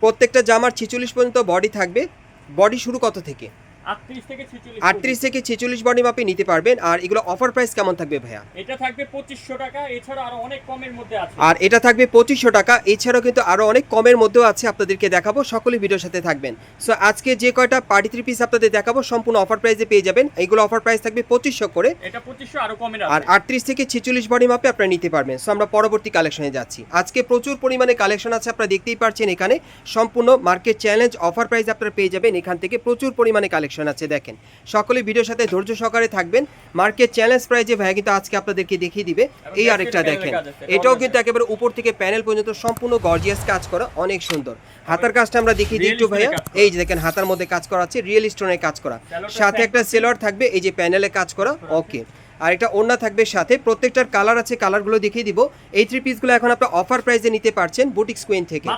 প্রত্যেকটা জামার ছিচল্লিশ পর্যন্ত বডি থাকবে। বডি শুরু কত থেকে? আটত্রিশ থেকে ছেচল্লিশ বডি মাপে নিতে পারবেন। আর এগুলো অফার প্রাইস কেমন থাকবে ভাইয়া? এটা থাকবে পঁচিশশো টাকা এছাড়া আরও অনেক কমের মধ্যে আছে। আর এটা থাকবে পঁচিশশো টাকা এছাড়াও কিন্তু আরও অনেক কমের মধ্যেও আছে আপনাদেরকে দেখাবো সকলে ভিডিওর সাথে থাকবেন। সো আজকে যে কয়টা পার্টি থ্রি পিস আপনাদের দেখাবো সম্পূর্ণ অফার প্রাইসে পেয়ে যাবেন। এগুলো অফার প্রাইস থাকবে পঁচিশশো করে। এটা পঁচিশশো আরও কমের আর আটত্রিশ থেকে ছেচল্লিশ বডি মাপে আপনারা নিতে পারবেন। সো আমরা পরবর্তী কালেকশনে যাচ্ছি। আজকে প্রচুর পরিমাণে কালেকশন আছে আপনারা দেখতেই পাচ্ছেন এখানে। সম্পূর্ণ মার্কেট চ্যালেঞ্জ অফার প্রাইস আপনারা পেয়ে যাবেন। এখান থেকে প্রচুর পরিমাণে কালেকশন আছে দেখেন। সকলে ভিডিওর সাথে ধৈর্য সহকারে থাকবেন। মার্কেট চ্যালেঞ্জ প্রাইজে ভাইয়া কিন্তু আজকে আপনাদেরকে দেখিয়ে দিবে। এই আরেকটা দেখেন। এটাও কিন্তু একেবারে উপর থেকে প্যানেল পর্যন্ত সম্পূর্ণ গর্জিয়াস কাজ করা অনেক সুন্দর। হাতার কাজটা আমরা দেখিয়ে দিই একটু ভাইয়া। এই যে দেখেন হাতার মধ্যে কাজ করা আছে রিয়েল স্টোনের কাজ করা। সাথে একটা সেলর থাকবে এই যে প্যানেলে কাজ করা ওকে আর এটা ওড়না থাকবে সাথে। প্রত্যেকটার কালার আছে কালারগুলো দেখিয়ে দিব। এই থ্রি পিসগুলো এখন আপনারা অফার প্রাইসে নিতে পারছেন বুটিক স্কুইন থেকে।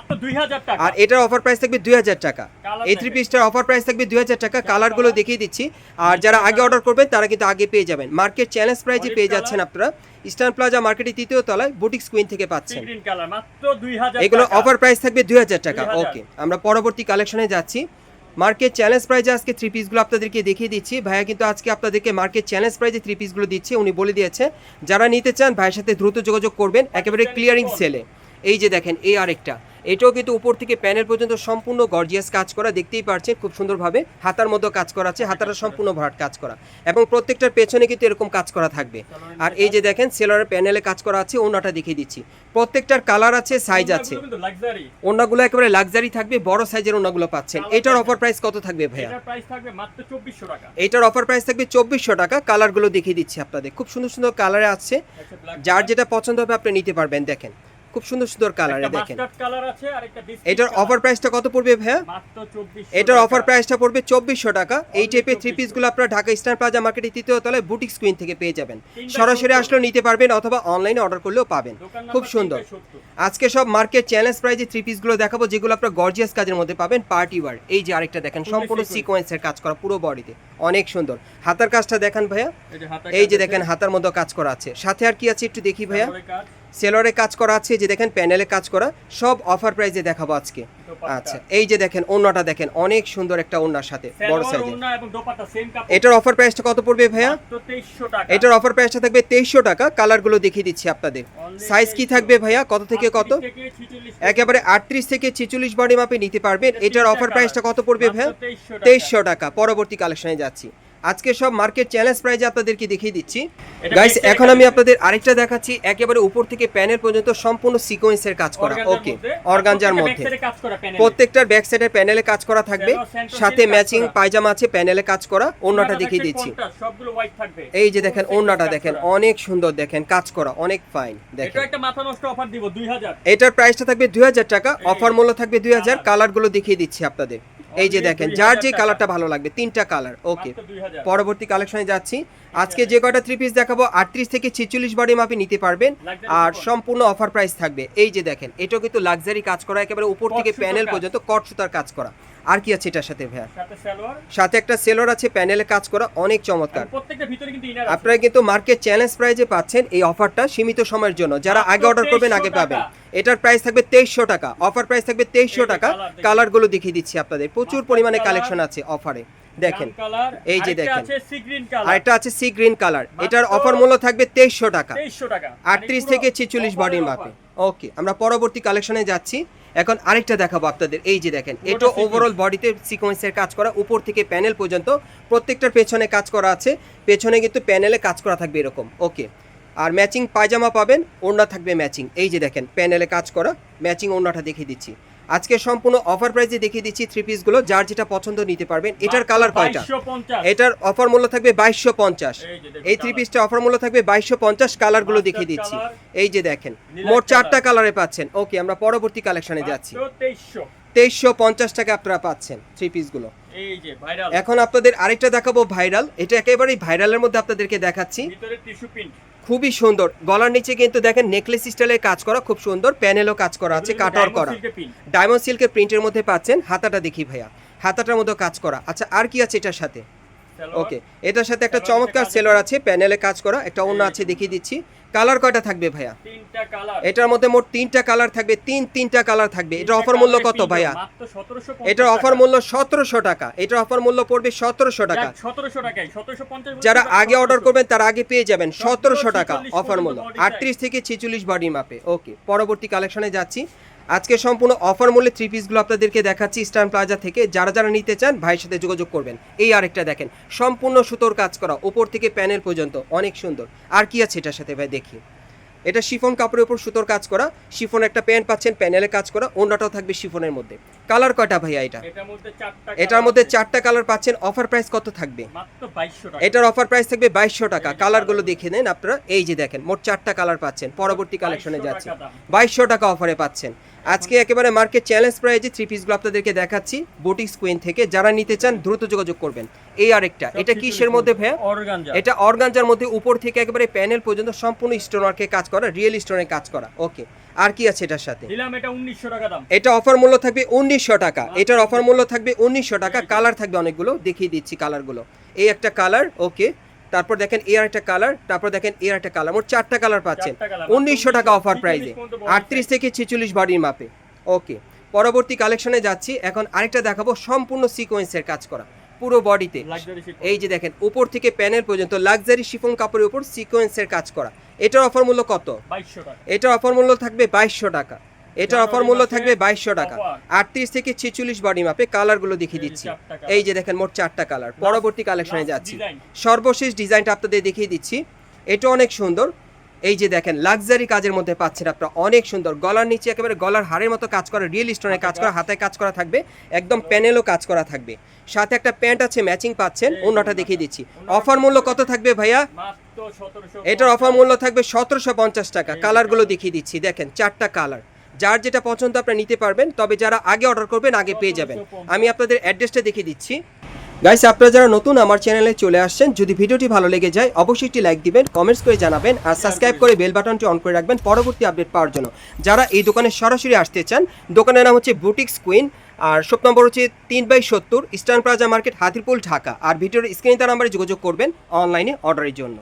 আর এটার অফার প্রাইস থাকবে দুই হাজার টাকা। এই থ্রি পিসটার অফার প্রাইস থাকবে দুই হাজার টাকা। কালারগুলো দেখিয়ে দিচ্ছি। আর যারা আগে অর্ডার করবেন তারা কিন্তু আগে পেয়ে যাবেন। মার্কেট চ্যালেঞ্জ প্রাইজে পেয়ে যাচ্ছেন আপনারা। ইস্টার্ন প্লাজা মার্কেটের তৃতীয় তলায় বুটিক স্কুইন থেকে পাচ্ছেন। এগুলো অফার প্রাইস থাকবে দুই হাজার টাকা। ওকে আমরা পরবর্তী কালেকশনে যাচ্ছি। মার্কেট চ্যালেঞ্জ প্রাইজে আজকে থ্রি পিসগুলো আপনাদেরকে দেখিয়ে দিচ্ছি। ভাইয়া কিন্তু আজকে আপনাদেরকে মার্কেট চ্যালেঞ্জ প্রাইজে থ্রি পিসগুলো দিচ্ছে, উনি বলে দিয়েছে, যারা নিতে চান ভাইয়ের সাথে দ্রুত যোগাযোগ করবেন, একেবারে ক্লিয়ারিং সেলে এই যে দেখেন, এই আরেকটা। এটাও কিন্তু উপর থেকে প্যানেল পর্যন্ত সম্পূর্ণ গর্জিয়াস কাজ করা দেখতেই পারছেন খুব সুন্দরভাবে। হাতার মধ্যে কাজ করা আছে হাতাটা সম্পূর্ণ ভরাট কাজ করা। এবং প্রত্যেকটার পেছনে কিন্তু এরকম কাজ করা থাকবে। আর এই যে দেখেন সেলারের প্যানেলে কাজ করা আছে ওনাটা দেখিয়ে দিচ্ছি। প্রত্যেকটার কালার আছে সাইজ আছে। ওনাগুলো একেবারে লাক্সারি থাকবে বড় সাইজের ওনাগুলো পাচ্ছেন। এটার অফার প্রাইস কত থাকবে ভাইয়া? এটার অফার প্রাইস থাকবে চব্বিশশো টাকা কালারগুলো দেখিয়ে দিচ্ছি আপনাদের। খুব সুন্দর সুন্দর কালারে আছে। যার যেটা পছন্দ হবে আপনি নিতে পারবেন দেখেন। খুব সুন্দর সুন্দর কালারে দেখেন। এটার। অফার প্রাইসটা কত পড়বে ভাইয়া? এটার অফার প্রাইসটা পড়বে চব্বিশশো টাকা। এই টাইপের থ্রি পিসগুলো আপনারা ঢাকা ইস্টার্ন প্লাজা মার্কেটের তৃতীয় তলায় বুটিক স্ক্রিন থেকে পেয়ে যাবেন। সরাসরি আসলেও নিতে পারবেন অথবা অনলাইনে অর্ডার করলেও পাবেন। খুব সুন্দর। আজকে সব মার্কেট চ্যালেঞ্জ প্রাইজে থ্রি পিসগুলো দেখাবো যেগুলো আপনার গর্জিয়াস কাজের মধ্যে পাবেন পার্টি ওয়ার এই যে আরেকটা দেখেন সম্পূর্ণ। সিকোয়েন্সের কাজ করা পুরো বডিতে অনেক সুন্দর। হাতার কাজটা দেখেন ভাইয়া। এই যে দেখেন হাতার মধ্যে কাজ করা আছে। সাথে আর কি আছে একটু দেখি ভাইয়া? কাজ, সেলরে কাজ করা আছে যে দেখেন প্যানেলে কাজ করা সব অফার প্রাইজে দেখাবো আজকে। আচ্ছা এই যে দেখেন ওন্নাটা দেখেন অনেক সুন্দর একটা ওন্নার সাথে বড় সাইজের। এটার অফার প্রাইসটা কত পড়বে ভাইয়া? 2300 টাকা। এটার অফার প্রাইসটা থাকবে তেইশশো টাকা কালারগুলো দেখিয়ে দিচ্ছি আপনাদের। সাইজ কি থাকবে ভাইয়া? কত থেকে কত? 38 থেকে 46 একেবারে আটত্রিশ থেকে ছিচল্লিশ বডি মাপে নিতে পারবেন। এটার অফার প্রাইসটা কত পড়বে ভাইয়া? 2300 তেইশশো টাকা। পরবর্তী কালেকশনে যাচ্ছি। আজকে সব মার্কেট চ্যালেঞ্জ প্রাইজে আপনাদেরকে দেখিয়ে দিচ্ছি। গাইস এখন আমি আপনাদের আরেকটা দেখাচ্ছি একেবারে উপর থেকে প্যানেল পর্যন্ত সম্পূর্ণ সিকোয়েন্সের কাজ করা। ওকে অর্গানজার মধ্যে। প্রত্যেকটার ব্যাক সাইডের প্যানেলে কাজ করা থাকবে। সাথে ম্যাচিং পায়জামা আছে প্যানেলে কাজ করা। ওড়নাটা দেখিয়ে দিচ্ছি। সবগুলো white থাকবে। এই যে দেখেন ওড়নাটা দেখেন অনেক সুন্দর দেখেন কাজ করা অনেক ফাইন দেখেন। এটা একটা মাথা নষ্ট অফার দিব 2000 এটার প্রাইসটা থাকবে দুই হাজার টাকা অফার মূল্য থাকবে দুই হাজার। কালারগুলো দেখিয়ে দিচ্ছি আপনাদের। এই যে দেখেন যার যে কালারটা ভালো লাগবে তিনটা কালার ওকে মাত্র 2000 পরবর্তী কালেকশনে যাচ্ছি। আজকে যে কয়টা থ্রি পিস দেখাবো আটত্রিশ থেকে ছেচল্লিশ বডি মাপে নিতে পারবেন। আর সম্পূর্ণ অফার প্রাইস থাকবে। এই যে দেখেন এটাও কিন্তু লাক্সারি কাজ করা একেবারে উপর থেকে প্যানেল পর্যন্ত কট সুতার কাজ করা। আর কি আছে এটার সাথে ভাইয়া? সাথে একটা সেলর আছে প্যানেলে কাজ করা অনেক চমৎকার। আপনারা কিন্তু মার্কেট চ্যালেঞ্জ প্রাইজে পাচ্ছেন এই অফারটা সীমিত সময়ের জন্য। যারা আগে অর্ডার করবেন আগে 2300 পাবেন এটার প্রাইস থাকবে তেইশশো টাকা। অফার প্রাইস থাকবে তেইশশো টাকা। কালারগুলো দেখিয়ে দিচ্ছি আপনাদের। প্রচুর পরিমাণে কালেকশন আছে অফারে দেখেন এই যে দেখেন। আছে সি গ্রিন আর কালার আছে সি গ্রিন কালার এটার অফার মূল্য থাকবে তেইশশো টাকা। আটত্রিশ মানে থেকে পুরো ছিচল্লিশ বডির মাপে। ওকে আমরা পরবর্তী কালেকশনে যাচ্ছি। এখন আরেকটা দেখাবো আপনাদের। এই যে দেখেন এটা ওভারঅল বডিতে সিকোয়েন্সের কাজ করা উপর থেকে প্যানেল পর্যন্ত প্রত্যেকটার পেছনে কাজ করা আছে। পেছনে কিন্তু প্যানেলে কাজ করা থাকবে এরকম। ওকে আর ম্যাচিং পায়জামা পাবেন ওড়না থাকবে ম্যাচিং এই যে দেখেন প্যানেলে কাজ করা ম্যাচিং ওড়নাটা দেখিয়ে দিচ্ছি। আজকে সম্পূর্ণ অফার প্রাইসে দেখিয়ে দিচ্ছি থ্রি পিসগুলো যার যেটা পছন্দ নিতে পারবেন। এটার কালার কয়টা? এটার অফার মূল্য থাকবে বাইশশো পঞ্চাশ। এই থ্রি। পিসটা অফার মূল্য থাকবে বাইশশো পঞ্চাশ কালারগুলো দেখিয়ে দিচ্ছি। এই যে দেখেন মোট চারটা কালারে পাচ্ছেন। ওকে আমরা পরবর্তী কালেকশনে যাচ্ছি মাত্র 2300 তেইশশো। পঞ্চাশ টাকা আপনারা পাচ্ছেন থ্রি পিসগুলো এখন আপনাদের আরেকটা দেখাবো ভাইরাল এটা একেবারেই ভাইরালের মধ্যে আপনাদেরকে দেখাচ্ছি। খুবই সুন্দর। গলার নিচে কিন্তু দেখেন নেকলেস স্টাইলের কাজ করা খুব সুন্দর। প্যানেলও কাজ করা আছে কাটার করা। ডায়মন্ড সিল্কের প্রিন্টের মধ্যে পাচ্ছেন হাতাটা দেখি ভাইয়া। হাতাটার মধ্যে কাজ করা। আচ্ছা আর কি আছে এটার সাথে? ওকে এটার সাথে একটা চমৎকার সেলর আছে। প্যানেলে কাজ করা একটা অন্য আছে দেখিয়ে দিচ্ছি। কালার কয়টা থাকবে ভাইয়া? তিনটা কালার এটার মধ্যে মোট তিনটা কালার থাকবে তিন তিনটা কালার থাকবে। এটার অফার মূল্য কত ভাইয়া? মাত্র 1750 এটার অফার মূল্য সতেরোশো টাকা। এটার অফার মূল্য পড়বে সতেরোশো টাকা। 1700 টাকায় 1750 যারা আগে অর্ডার করবেন তারা আগে পেয়ে যাবেন সতেরোশো টাকা অফার মূল্য। আটত্রিশ থেকে ছেচল্লিশ বডি মাপে ওকে পরবর্তী কালেকশনে যাচ্ছি। আজকে সম্পূর্ণ অফার মূল্যে থ্রি পিসগুলো আপনাদেরকে দেখাচ্ছি ইস্টার্ন প্লাজা থেকে। যারা যারা নিতে চান, ভাইয়ের সাথে যোগাযোগ করবেন। এই আরেকটা দেখেন, সম্পূর্ণ সুতোর কাজ করা, ওপর থেকে প্যানেল পর্যন্ত, অনেক সুন্দর। আর কি আছে এটার সাথে ভাই, দেখি। এটা শিফন কাপড়ের উপর সুতোর কাজ করা। শিফন একটা প্যান্ট পাচ্ছেন প্যানেলে কাজ করা। অন্যটাও থাকবে শিফনের মধ্যে। কালার কয়টা ভাইয়া এটা? এটার মধ্যে চারটা কালার পাচ্ছেন অফার প্রাইস কত থাকবে? মাত্র 2200 টাকা। এটার অফার প্রাইস থাকবে বাইশশো টাকা। কালারগুলো দেখে নেন আপনারা। এই যে দেখেন মোট চারটা কালার পাচ্ছেন। পরবর্তী কালেকশনে যাচ্ছে। বাইশশো টাকা অফারে পাচ্ছেন। আজকে একেবারে মার্কেট চ্যালেঞ্জ প্রাইজে থ্রি পিসগুলো আপনাদেরকে দেখাচ্ছি বুটিক্স কুইন থেকে যারা নিতে চান দ্রুত যোগাযোগ করবেন। এই আরেকটা এটা কিসের মধ্যে ভাইয়া? অর্গানজা এটা অর্গানজার মধ্যে উপর থেকে একেবারে প্যানেল পর্যন্ত সম্পূর্ণ স্টোন ওয়ার্কে কাজ করা রিয়েল স্টোনে কাজ করা। ওকে আর কি আছে এটার সাথে? এটা 1900 টাকা দাম। এটা অফার মূল্য থাকবে উনিশশো টাকা। এটার অফার মূল্য থাকবে উনিশশো টাকা। কালার থাকবে অনেকগুলো দেখিয়ে দিচ্ছি কালারগুলো এই একটা কালার ওকে তারপর দেখেন এর একটা কালার তারপর দেখেন এর একটা কালার। মোট চারটা কালার পাচ্ছেন। উনিশশো টাকা অফার 19 প্রাইসে আটত্রিশ থেকে ছেচল্লিশ বডির মাপে ওকে পরবর্তী কালেকশনে যাচ্ছি। এখন আরেকটা দেখাবো সম্পূর্ণ সিকোয়েন্সের কাজ করা। পুরো বডিতে এই যে দেখেন উপর থেকে প্যানেল পর্যন্ত লাক্সারি শিফন কাপড়ের উপর সিকোয়েন্সের কাজ করা। এটার অফার মূল্য কত? 2200 টাকা। এটার অফার মূল্য থাকবে বাইশশো টাকা। এটার অফার মূল্য থাকবে বাইশশো টাকা। আটত্রিশ থেকে ছেচল্লিশ বডি মাপে কালারগুলো দেখিয়ে দিচ্ছি। এই যে দেখেন মোট চারটা কালার পরবর্তী কালেকশনে যাচ্ছি। সর্বশেষ ডিজাইনটা আপনাদের দেখিয়ে দিচ্ছি। এটা অনেক সুন্দর। এই যে দেখেন লাক্সারি কাজের মধ্যে পাচ্ছেন আপনারা অনেক সুন্দর। গলার নিচে একেবারে গলার হাড়ের মতো কাজ করা রিয়েল স্টোনে কাজ করা হাতে কাজ করা থাকবে। একদম প্যানেলও কাজ করা থাকবে। সাথে একটা প্যান্ট আছে ম্যাচিং পাচ্ছেন। অন্যটা দেখিয়ে দিচ্ছি। অফার মূল্য কত থাকবে ভাইয়া? এটার অফার মূল্য থাকবে সতেরোশো পঞ্চাশ টাকা। কালারগুলো দেখিয়ে দিচ্ছি। দেখেন চারটা কালার যার যেটা পছন্দ আপনারা নিতে পারবেন, তবে যারা আগে অর্ডার করবেন, আগে পেয়ে যাবেন। আমি আপনাদের অ্যাড্রেসটা দেখিয়ে দিচ্ছি। গাইস আপনারা যারা নতুন আমার চ্যানেলে চলে আসছেন, যদি ভিডিওটি ভালো লেগে যায়, অবশ্যই একটি লাইক দিবেন কমেন্টস করে জানাবেন, আর সাবস্ক্রাইব করে বেল বাটনটি অন করে রাখবেন পরবর্তী আপডেট পাওয়ার জন্য। যারা এই দোকানে সরাসরি আসতে চান, দোকানের নাম হচ্ছে বুটিক্স কুইন আর শপ নম্বর হচ্ছে তিন বাই সত্তর Eastern Plaza market Hatirpool, Dhaka. আর ভিডিওর স্ক্রিনে তার নাম্বারে যোগাযোগ করবেন অনলাইনে অর্ডারের জন্য।